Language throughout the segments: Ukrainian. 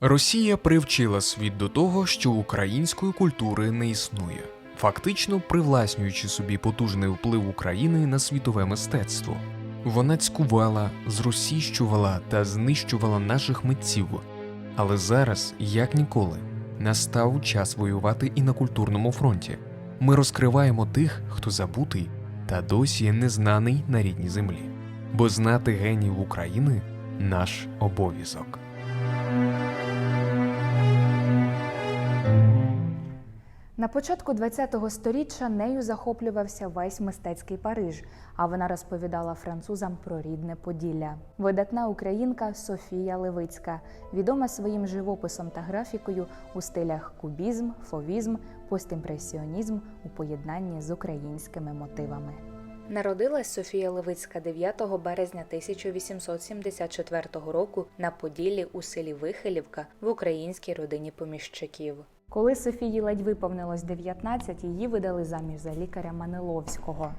Росія привчила світ до того, що української культури не існує, фактично привласнюючи собі потужний вплив України на світове мистецтво. Вона цькувала, зросійщувала та знищувала наших митців. Але зараз, як ніколи, настав час воювати і на культурному фронті. Ми розкриваємо тих, хто забутий та досі незнаний на рідній землі. Бо знати генів України наш обов'язок. На початку ХХ століття нею захоплювався весь мистецький Париж, а вона розповідала французам про рідне Поділля. Видатна українка Софія Левицька, відома своїм живописом та графікою у стилях кубізм, фовізм, постімпресіонізм у поєднанні з українськими мотивами. Народилась Софія Левицька 9 березня 1874 року на Поділлі у селі Вихилівка в українській родині поміщиків. Коли Софії ледь виповнилось 19, її видали заміж за лікаря Маниловського.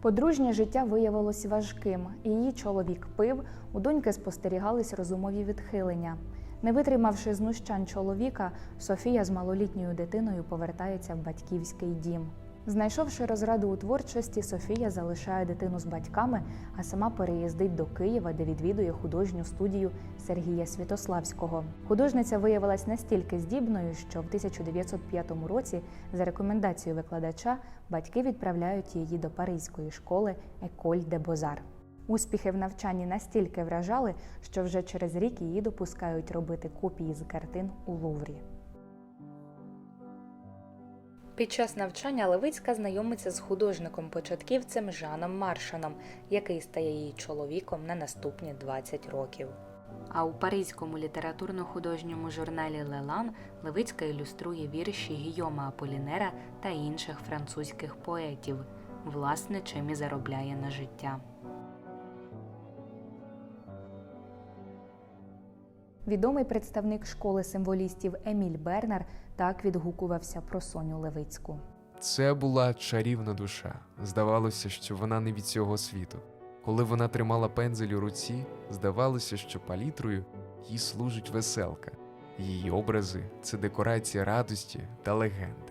Подружнє життя виявилось важким. Її чоловік пив, у доньки спостерігались розумові відхилення. Не витримавши знущань чоловіка, Софія з малолітньою дитиною повертається в батьківський дім. Знайшовши розраду у творчості, Софія залишає дитину з батьками, а сама переїздить до Києва, де відвідує художню студію Сергія Святославського. Художниця виявилась настільки здібною, що в 1905 році, за рекомендацією викладача, батьки відправляють її до паризької школи Еколь де Бозар. Успіхи в навчанні настільки вражали, що вже через рік її допускають робити копії з картин у Луврі. Під час навчання Левицька знайомиться з художником-початківцем Жаном Маршаном, який стає її чоловіком на наступні 20 років. А у паризькому літературно-художньому журналі Лелан Левицька ілюструє вірші Гійома Аполінера та інших французьких поетів, власне, чим і заробляє на життя. Відомий представник школи символістів Еміль Бернер так відгукувався про Соню Левицьку. Це була чарівна душа. Здавалося, що вона не від цього світу. Коли вона тримала пензель у руці, здавалося, що палітрою їй служить веселка. Її образи це декорація радості та легенди.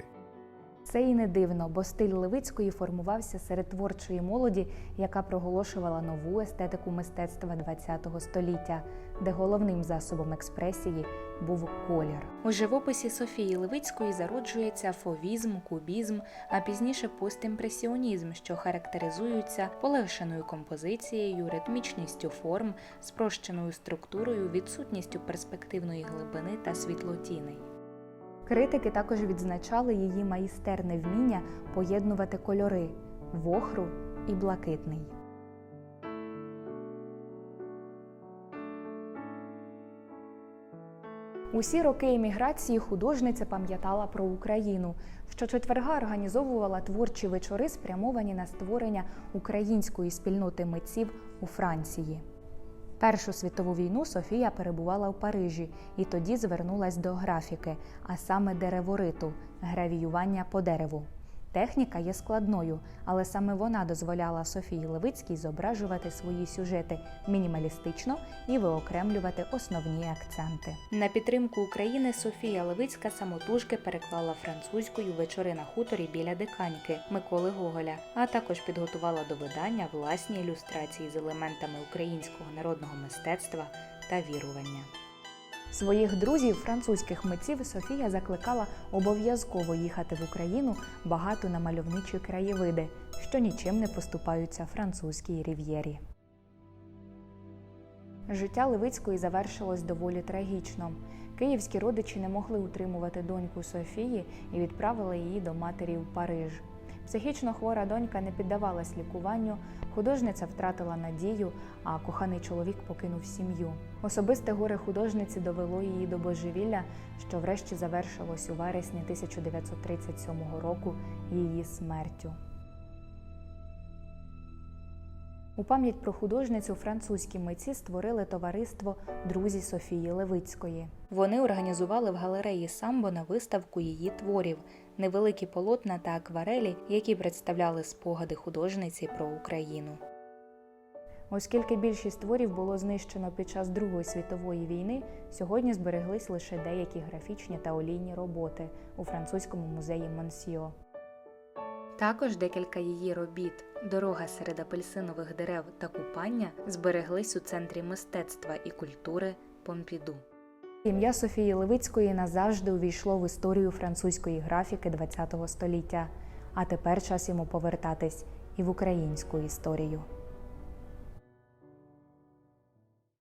Це і не дивно, бо стиль Левицької формувався серед творчої молоді, яка проголошувала нову естетику мистецтва ХХ століття, де головним засобом експресії був колір. У живописі Софії Левицької зароджується фовізм, кубізм, а пізніше постімпресіонізм, що характеризуються полегшеною композицією, ритмічністю форм, спрощеною структурою, відсутністю перспективної глибини та світлотіней. Критики також відзначали її майстерне вміння поєднувати кольори вохру і блакитний. Усі роки еміграції художниця пам'ятала про Україну. Щочетверга організовувала творчі вечори, спрямовані на створення української спільноти митців у Франції. Першу світову війну Софія перебувала в Парижі і тоді звернулась до графіки, а саме деревориту гравіювання по дереву. Техніка є складною, але саме вона дозволяла Софії Левицькій зображувати свої сюжети мінімалістично і виокремлювати основні акценти. На підтримку України Софія Левицька самотужки переклала французькою вечори на хуторі біля диканьки Миколи Гоголя, а також підготувала до видання власні ілюстрації з елементами українського народного мистецтва та вірування. Своїх друзів, французьких митців, Софія закликала обов'язково їхати в Україну багато на мальовничі краєвиди, що нічим не поступаються французькій рів'єрі. Життя Левицької завершилось доволі трагічно. Київські родичі не могли утримувати доньку Софії і відправили її до матері в Париж. Психічно хвора донька не піддавалась лікуванню, художниця втратила надію, а коханий чоловік покинув сім'ю. Особисте горе художниці довело її до божевілля, що врешті завершилось у вересні 1937 року її смертю. У пам'ять про художницю французькі митці створили товариство Друзі Софії Левицької. Вони організували в галереї Самбо на виставку її творів, невеликі полотна та акварелі, які представляли спогади художниці про Україну. Оскільки більшість творів було знищено під час Другої світової війни, сьогодні збереглись лише деякі графічні та олійні роботи у французькому музеї Монсіо. Також декілька її робіт Дорога серед апельсинових дерев та купання збереглись у центрі мистецтва і культури Помпіду. Ім'я Софії Левицької назавжди увійшло в історію французької графіки ХХ століття. А тепер час йому повертатись і в українську історію.